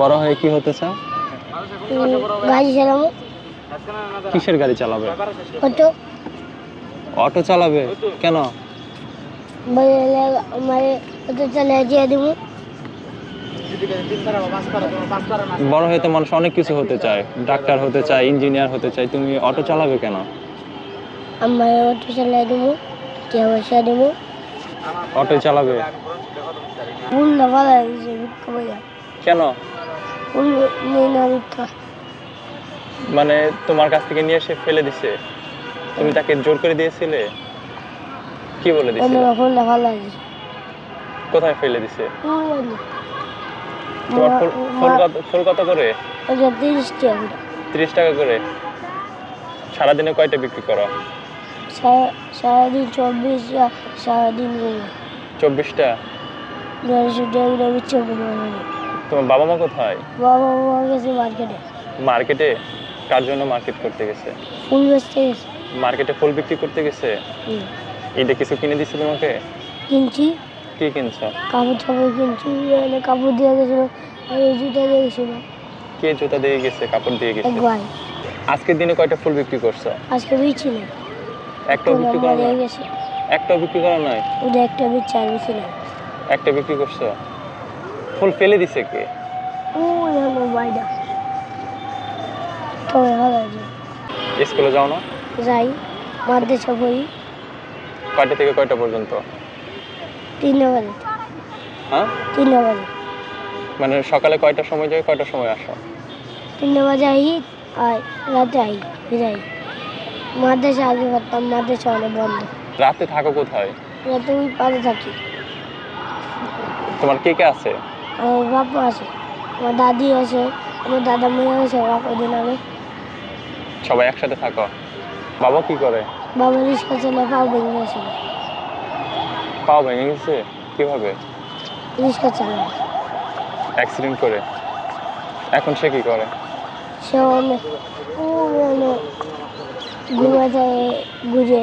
বড় হয়ে কি হতে চাও? গাড়ি চালাবো। কিসের গাড়ি চালাবে? অটো। অটো চালাবে? কেন? অটো চালিয়ে দিয়ে দেবো। বড় হয়ে তো মানুষ অনেক কিছু হতে চায়। ডাক্তার হতে চায় ইঞ্জিনিয়ার হতে চায় তুমি অটো চালাবে কেন? আমার অটো চালিয়ে দেবো পয়সা দেবো। অটো চালাবে? কেন? মানে তোমার কাছ থেকে নিয়ে এসে ফেলে দিছে? তুমি তাকে জোর করে দিয়েছিলে? কি বলে দিছে? অন্য ফুলটা ভালো কোথায় ফেলে দিছে? তোমার ফুল কত ফুল কত করে? তিরিশ টাকা করে। সারাদিনে কয়টা বিক্রি করো? সারা- সারাদিন চব্বিশ সারাদিন চব্বিশটা দেড়শো টাকা করে। তোমার বাবা মা কোথায়? বাবা মা গেছে মার্কেটে। মার্কেটে? কার জন্য মার্কেট করতে গেছে? ফুল বেচতে গেছে। মার্কেটে ফুল বিক্রি করতে গেছে? হুম। ঈদে কিছু কিনে দিছে তোমাকে কিনছি। কি কিনছো? কাপড় চাপড় কিনছি এনে কাপড় দিয়ে গেছিল আর এই জুতা দিয়ে গেছিল। কে জুতা দিয়ে গেছে কাপড় দিয়ে গেছে? ভাই আজকের দিনে কয়টা ফুল বিক্রি করছ? আজকে বিচি না একটাও বিক্রি করা গেছে। একটাও বিক্রি করা নয় ওটা একটা বিচি আর বিচি না একটা বিক্রি করছ? ফুল ফেলে দিছে কে? স্কুলে যাও না? যাই মাদ্রাসা পড়ি। কয়টা থেকে কয়টা পর্যন্ত? তিনটা বাজে। হ্যাঁ? তিনটা বাজে। মানে সকালে কয়টার সময় যাও কয়টার সময় আসো? তিনটা বাজে আই আর রাতে আই ফিরাই মাদ্রাসা আগে পারতাম মাদ্রাসা অনেক বন্ধ। রাতে থাকো কোথায়? রাতে ওই পাড়ে থাকি। তোমার কে কে আছে? আমার বাবা আছে আমার দাদি আছে আমার দাদা মেয়ে আছে কদিন আগে সবাই একসাথে থাকো। বাবা কি করে? বাবা রিক্সা চালে পাও ভেঙে গেছে। পাও ভেঙে গেছে? কীভাবে? রিক্সা চালায়। অ্যাক্সিডেন্ট করে। এখন সে কি করে? সে অনেক ঘুরে যায় ঘুরে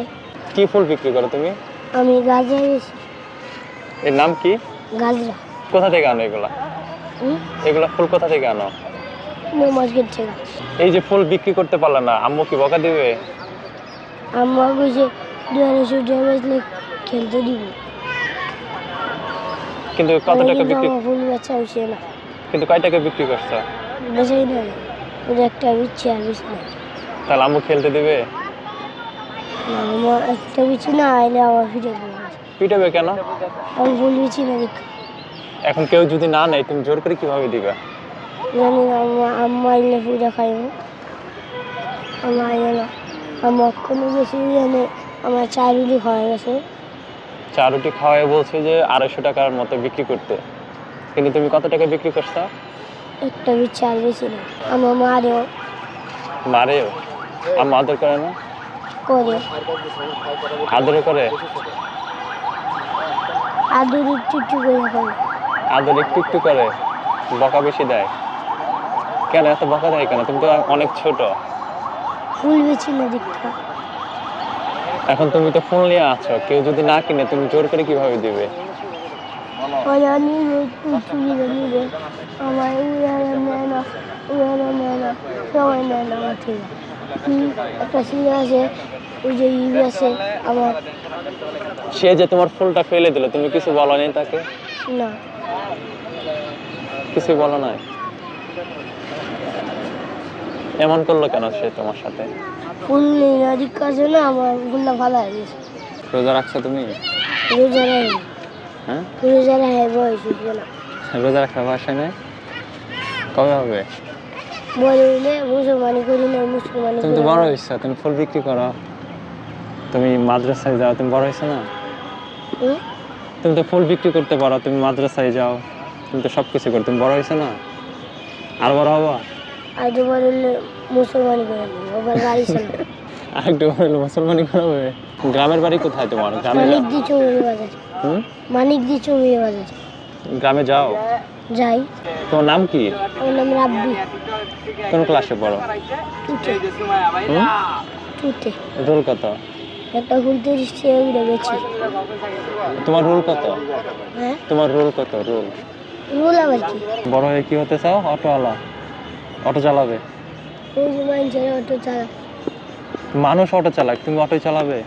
কি ফুল বিক্রি করো তুমি? আমি গাজা গেছি এর নাম কি? গাজরা। কোথা থেকে আনো এগুলা? এগুলা ফুল কোথা থেকে আনো? মার্কেট থেকে। এই যে ফুল বিক্রি করতে পারলে না আম্মু কি বকা দিবে? দুই আড়াইশো খেলতে দিব। কিন্তু কত টাকা বিক্রি ফুল বেচা হয়েছে না। কিন্তু কয় টাকা বিক্রি করছ? বেচাই না ওটা একটা বিচ্ছি আর বেশি না তাহলে আম্মু খেলতে দিবে? আমার একটা বিচ্ছি না আইলে আমার ফিরে পিটাবে কেন? আমি ফুল বিচ্ছি না দেখ। এখন কেউ যদি না নেয় তুমি জোর করে কীভাবে দিবে? জানি না আমার আম্মা আইলে পুজো খাইব। আমার আইলে না। আমার কোনো বেশি জানে আমার চারুলি হয়ে গেছে। চা রুটি খাওয়াই বলছে যে আড়াইশো টাকার মতো বিক্রি করতে। কিন্তু তুমি কত টাকা বিক্রি করছ? একটা বিচ্ছি আর বেশি না। আমার মারেও। মারেও? আম্মু আদর করে না? করে। আদরও করে? আদর একটু একটু করে করে। আদর একটু একটু করে বকা বেশি দেয়। কেন এত বকা দেয় কেন? তুমি তো অনেক ছোট। ফুল না দেখতে এখন তুমি তো ফোন নিয়ে আছো কেউ যদি না কিনে তুমি জোর করে কীভাবে দিবে? সে যে তোমার ফুলটা ফেলে দিল তুমি কিছু বলো নি তাকে? না। কিছু বলো নাই? এমন করল কেন সে তোমার সাথে? ফুল নেই না রিক্কা না আমার ফুলটা ভালো হয়ে গেছে রোজা রাখছো তুমি? রোজা রাখি। হ্যাঁ? রোজা রাখে বয়স হচ্ছে না রোজা রাখার বাসায় নেই? কবে হবে? বড় হইলে মুসলমানি করি না মুসলমানি তুমি তো বড়। হয়েছো তুমি ফুল বিক্রি করো। তুমি মাদ্রাসায় যাও তুমি বড় হয়েছো না? তুমি তো ফুল বিক্রি করতে পারো তুমি মাদ্রাসায় যাও তুমি তো সব কিছু করো তুমি বড় হয়েছো না? আর বড় হব? আর তো বড় হইলে মুসলমানি করে আবার গাড়ি চালাবো। আরেকটু বড় হলে মুসলমানি করাবে গ্রামের বাড়ি কোথায় তোমার? গ্রামে বাজার হুম? বাজার গ্রামে যাও? যাই। তোমার নাম কি? আমার নাম রাব্বি। কোন ক্লাসে পড়ো? রোল কত? একটা টাকা করে বেছি তোমার রোল কত? হ্যাঁ? তোমার রোল কত? রোল। রুল আবার কি? বড় হয়ে কি হতে চাও? অটোওয়ালা? অটো চালাবে? মানুষ অটো চালাক তুমি অটো চালাবে?